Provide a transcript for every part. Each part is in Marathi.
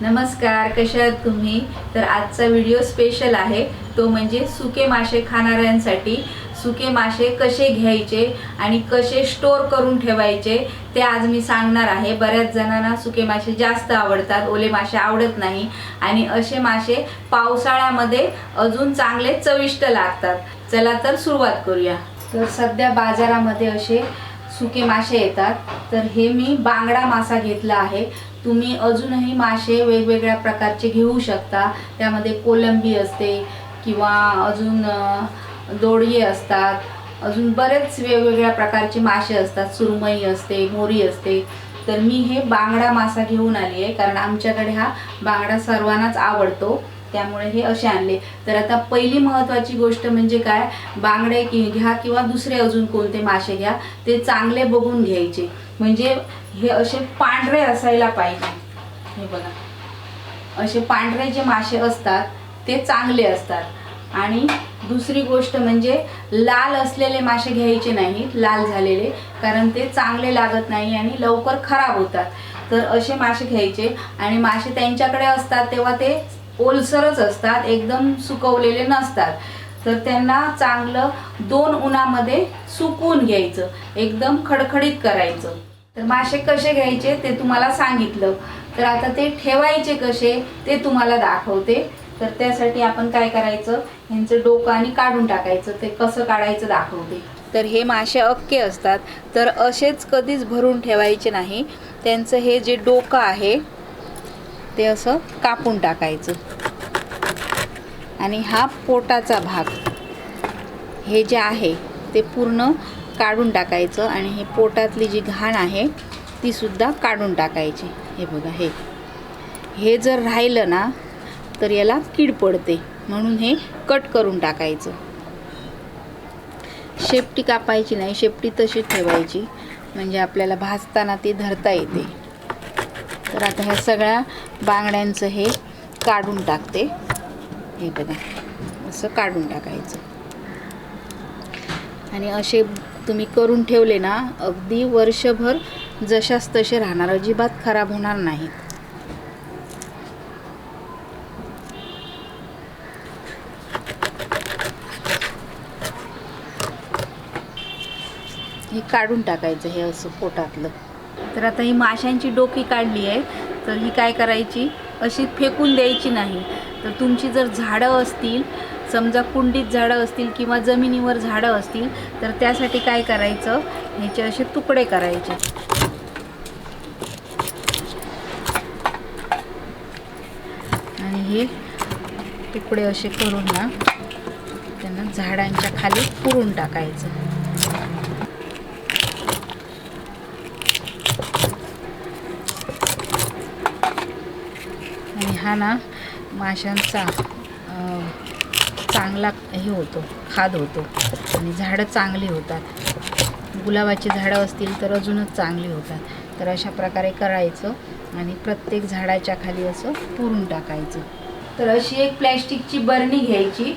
नमस्कार कशा आहात तुम्ही? तर आजचा व्हिडिओ स्पेशल आहे. तो म्हणजे सुके मासे खाणाऱ्यांसाठी. सुके मासे कसे घ्यायचे आणि कसे स्टोर करून ठेवायचे ते आज मी सांगणार आहे. बऱ्याच जणांना सुके मासे जास्त आवडतात. ओले मासे आवडत नाही. आणि असे मासे पावसाळ्यामध्ये अजून चांगले चविष्ट लागतात. चला तर सुरुवात करूया. तर सध्या बाजारामध्ये असे सुके मासे येतात. तर हे मी बांगडा मासा घेतला आहे. तुम्ही अजूनही मासे वेगवेगळ्या प्रकारचे घेऊ शकता. त्यामध्ये कोलंबी असते किंवा अजून दोडये दोडगे असतात. अजून बरेच वेगवेगळ्या प्रकारचे मासे असतात. सुरमई असते मोरी असते. तर मी हे बांगडा मासा घेऊन आली आहे कारण आमच्याकडे हा बांगडा सर्वांनाच आवडतो. त्यामुळे हे असे आणले. तर आता पहिली महत्त्वाची गोष्ट म्हणजे काय? बांगडे कि घ्या किंवा दुसरे अजून कोणते मासे घ्या ते चांगले बघून घ्यायचे. म्हणजे हे असे पांढरे असायला पाहिजे. हे बघा. असे पांढरे जे मासे असतात ते चांगले असतात. आणि दुसरी गोष्ट म्हणजे लाल असलेले मासे घ्यायचे नाहीत लाल झालेले कारण ते चांगले लागत नाही आणि लवकर खराब होतात. तर असे मासे घ्यायचे आणि मासे त्यांच्याकडे असतात तेव्हा ते ओलसरच असतात एकदम सुकवलेले नसतात. तर त्यांना चांगलं दोन उन्हामध्ये सुकवून घ्यायचं एकदम खडखडीत करायचं. तर मासे कसे घ्यायचे ते तुम्हाला सांगितलं. तर आता ते ठेवायचे कसे ते तुम्हाला दाखवते. तर त्यासाठी आपण काय करायचं यांचं डोकं आणि काढून टाकायचं ते कसं काढायचं दाखवते. तर हे मासे अक्के असतात. तर असेच कधीच भरून ठेवायचे नाही. त्यांचं हे जे डोकं आहे ते असं कापून टाकायचं. आणि हा पोटाचा भाग हे जे आहे ते पूर्ण काढून टाकायचं आणि हे पोटातली जी घाण आहे ती सुद्धा काढून टाकायची. हे बघा हे. हे जर राहिलं ना तर याला कीड पडते. म्हणून हे कट करून टाकायचं. शेपटी कापायची नाही शेपटी तशी ठेवायची. म्हणजे आपल्याला भाजताना ती धरता येते. तर आता ह्या सगळ्या बांगड्यांचं हे काढून टाकते. हे बघा असं काढून टाकायचं. आणि असे तुम्ही करून ठेवले ना अगदी वर्षभर जशाच तसे राहणार. अजिबात खराब होणार नाहीत हे काढून टाकायचं हे असं पोटातलं. तर आता ही माशांची डोकी काढली आहे. तर ही काय करायची? अशी फेकून द्यायची नाही. तर तुमची जर झाडं असतील समजा कुंडीत झाडं असतील किंवा जमिनीवर झाडं असतील तर त्यासाठी काय करायचं? ह्याचे असे तुकडे करायचे. आणि हे तुकडे असे करून ना त्यांना झाडांच्या खाली पुरून टाकायचं आणि हा ना माशांचा चांगला हे होतो खाद होतो. आणि झाडं चांगली होतात. गुलाबाची झाडं असतील तर अजूनच चांगली होतात. तर अशा प्रकारे करायचं आणि प्रत्येक झाडाच्या खाली असं पुरून टाकायचं. तर अशी एक प्लॅस्टिकची बरणी घ्यायची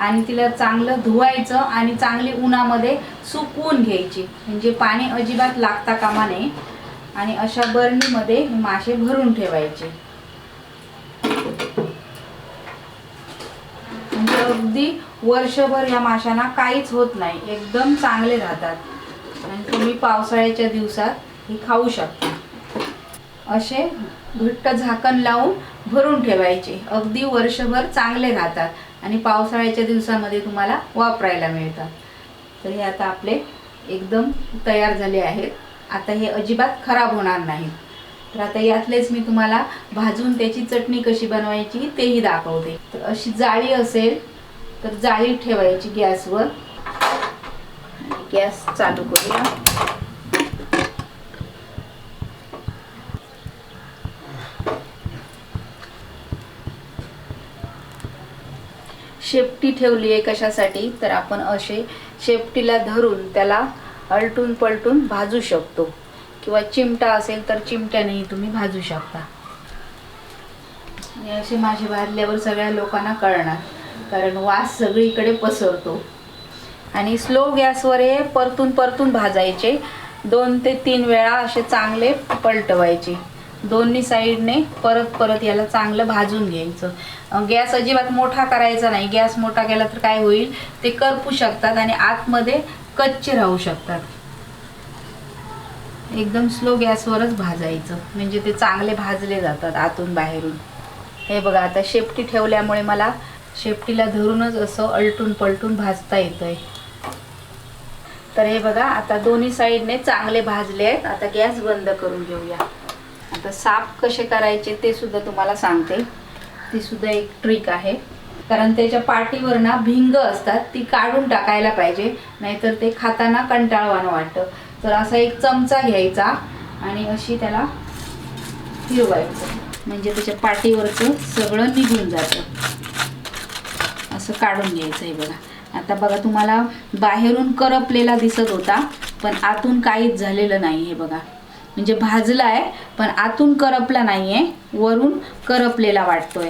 आणि तिला चांगलं धुवायचं आणि चांगली उन्हामध्ये सुकवून घ्यायची. म्हणजे पाणी अजिबात लागता कामा नये. आणि अशा बरणीमध्ये मासे भरून ठेवायचे म्हणजे अगदी वर्षभर या माशांना काहीच होत नाही. एकदम चांगले राहतात. आणि तुम्ही पावसाळ्याच्या दिवसात हे खाऊ शकता. असे घट्ट झाकण लावून भरून ठेवायचे. अगदी वर्षभर चांगले राहतात आणि पावसाळ्याच्या दिवसामध्ये तुम्हाला वापरायला मिळतात. तर हे आता आपले एकदम तयार झाले आहेत. आता हे अजिबात खराब होणार नाहीत तर आता यातलेच मी तुम्हाला भाजून त्याची चटणी कशी बनवायची तेही दाखवते. तर अशी जाळी असेल तर जाळी ठेवायची गॅसवर. गॅस चालू करूया. शेपटी ठेवली आहे कशासाठी? तर आपण असे शेपटीला धरून त्याला अलटून पलटून भाजू शकतो. किंवा चिमटा असेल तर चिमट्यानेही तुम्ही भाजू शकता. असे माझे भाजल्यावर सगळ्या लोकांना कळणार. कारण वास सगळीकडे पसरतो. आणि स्लो गॅसवर हे परतून परतून भाजायचे. दोन ते तीन वेळा असे चांगले पलटवायचे. दोन्ही साईडने परत परत याला चांगलं भाजून घ्यायचं. गॅस अजिबात मोठा करायचा नाही. गॅस मोठा केला तर काय होईल? ते करपू शकतात आणि आतमध्ये कच्चे राहू शकतात. एकदम स्लो गॅसवरच भाजायचं. म्हणजे ते चांगले भाजले जातात आतून बाहेरून. हे बघा आता शेपटी ठेवल्यामुळे मला शेपटीला धरूनच असं अलटून पलटून भाजता येतंय. तर हे बघा आता दोन्ही साईडने चांगले भाजले आहेत. आता गॅस बंद करून घेऊया. आता साफ कसे करायचे ते सुद्धा तुम्हाला सांगते. ती सुद्धा एक ट्रिक आहे. कारण त्याच्या पाठीवर ना भिंग असतात ती काढून टाकायला पाहिजे. नाहीतर ते खाताना कंटाळवाणं वाटतं. तर असा एक चमचा घ्यायचा आणि अशी त्याला फिरवायचं. म्हणजे त्याच्या पाठीवरचं सगळं निघून जातं. असं काढून घ्यायचं आहे बघा. आता बघा तुम्हाला बाहेरून करपलेला दिसत होता पण आतून काहीच झालेलं नाही हे बघा. म्हणजे भाजला आहे पण आतून करपला नाही आहे वरून करपलेला वाटतोय.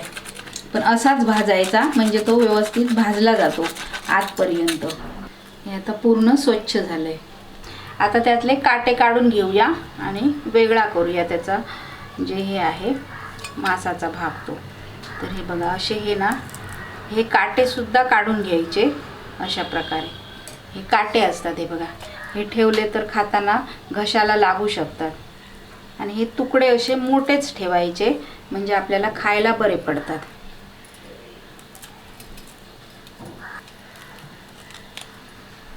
पण असाच भाजायचा म्हणजे तो व्यवस्थित भाजला जातो आतपर्यंत. हे आता पूर्ण स्वच्छ झालं आहे आता त्यातले काटे काढून घेऊया आणि वेगळा करूया त्याचा जे हे आहे मासाचा भाग तो. तर हे बघा असे हे ना हे काटेसुद्धा काढून घ्यायचे अशा प्रकारे. हे काटे असतात हे बघा. हे ठेवले तर खाताना घशाला लागू शकतात. आणि हे तुकडे असे मोठेच ठेवायचे म्हणजे आपल्याला खायला बरे पडतात.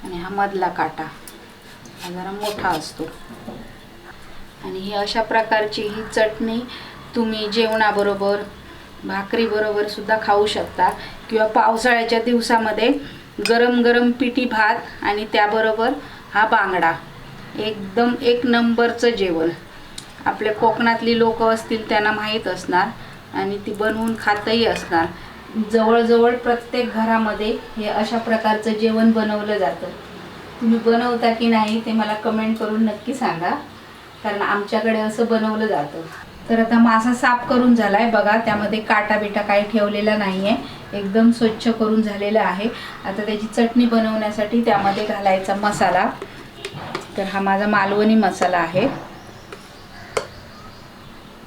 आणि हा मधला काटा हा जरा मोठा असतो. आणि ही अशा प्रकारची ही चटणी तुम्ही जेवणाबरोबर भाकरीबरोबर सुद्धा खाऊ शकता. किंवा पावसाळ्याच्या दिवसामध्ये गरम गरम पिठी भात आणि त्याबरोबर हा बांगडा. एकदम एक नंबरचं जेवण. आपल्या कोकणातली लोक असतील त्यांना माहीत असणार आणि ती बनवून खातही असणार. जवळजवळ प्रत्येक घरामध्ये हे अशा प्रकारचं जेवण बनवलं जातं. तुम्ही बनवता की नाही ते मला कमेंट करून नक्की सांगा. कारण आमच्याकडे असं बनवलं जातं. तर आता मासा साफ करून झाला आहे बघा त्यामध्ये काटा बिटा काही ठेवलेला नाही आहे एकदम स्वच्छ करून झालेला आहे. आता त्याची चटणी बनवण्यासाठी त्यामध्ये घालायचा मसाला. तर हा माझा मालवणी मसाला आहे.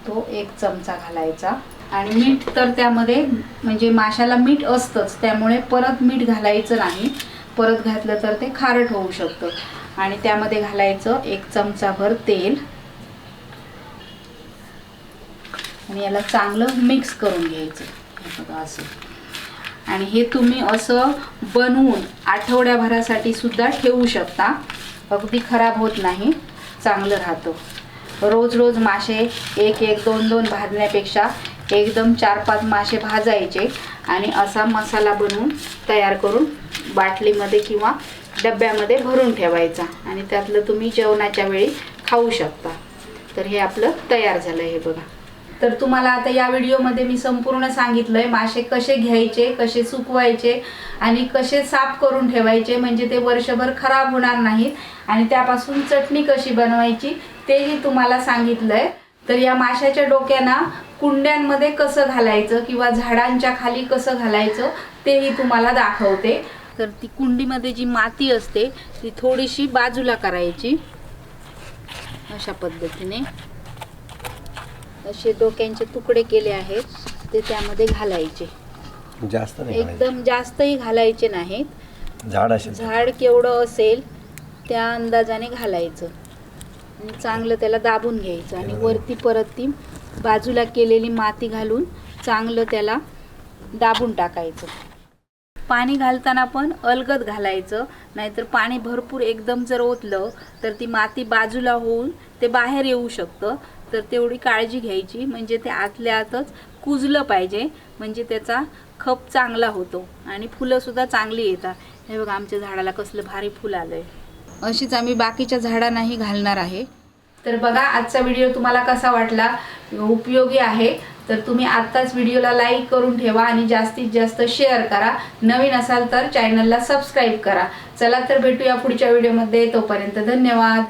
तो एक चमचा घालायचा. आणि मीठ तर त्यामध्ये म्हणजे माशाला मीठ असतंच. त्यामुळे परत मीठ घालायचं नाही. परत घातलं तर ते खारट होऊ शकतं. आणि त्यामध्ये घालायचं एक चमचाभर तेल. आणि याला चांगलं मिक्स करून घ्यायचं. हे बघा असं. आणि हे तुम्ही असं बनवून आठवड्याभरासाठी सुद्धा ठेवू शकता. अगदी खराब होत नाही. चांगलं राहतं. रोज रोज मासे एक एक दोन दोन भाजण्यापेक्षा एकदम चार पाच मासे भाजायचे आणि असा मसाला बनवून तयार करून बाटलीमध्ये किंवा डब्यामध्ये भरून ठेवायचा. आणि त्यातलं तुम्ही जेवणाच्या वेळी खाऊ शकता. तर हे आपलं तयार झालं हे बघा. तर तुम्हाला आता या व्हिडिओमध्ये मी संपूर्ण सांगितलंय मासे कसे घ्यायचे कसे सुकवायचे आणि कसे साफ करून ठेवायचे म्हणजे ते वर्षभर खराब होणार नाहीत आणि त्यापासून चटणी कशी बनवायची तेही तुम्हाला सांगितलंय. तर या माशाच्या डोक्यांना कुंड्यांमध्ये कसं घालायचं किंवा झाडांच्या खाली कसं घालायचं तेही तुम्हाला दाखवते. तर ती कुंडीमध्ये जी माती असते ती थोडीशी बाजूला करायची. अशा पद्धतीने. असे डोक्यांचे तुकडे केले आहेत ते त्यामध्ये घालायचे. जास्त नाही. एकदम जास्तही घालायचे नाहीत. झाड असेल झाड केवढं असेल त्या अंदाजाने घालायचं. आणि चांगलं त्याला दाबून घ्यायचं आणि वरती परत ती बाजूला केलेली माती घालून चांगलं त्याला दाबून टाकायचं. पाणी घालताना पण अलगद घालायचं नाहीतर पाणी भरपूर एकदम जर ओतलं तर ती माती बाजूला होऊन ते बाहेर येऊ शकतं. तर तेवढी काळजी घ्यायची. म्हणजे ते आतल्या आतच कुजलं पाहिजे. म्हणजे त्याचा खप चांगला होतो. आणि फुलंसुद्धा चांगली येतात. हे बघा आमच्या झाडाला कसलं भारी फुल आलं आहे अशीच आम्ही बाकीच्या झाडांनाही घालणार आहे. तर बघा आजचा व्हिडिओ तुम्हाला कसा वाटला? उपयोगी आहे. तर तुम्ही आत्ताच व्हिडिओला लाईक करून ठेवा आणि जास्तीत जास्त शेअर करा. नवीन असाल तर चॅनलला सबस्क्राईब करा. चला तर भेटूया पुढच्या व्हिडिओमध्ये. तोपर्यंत धन्यवाद.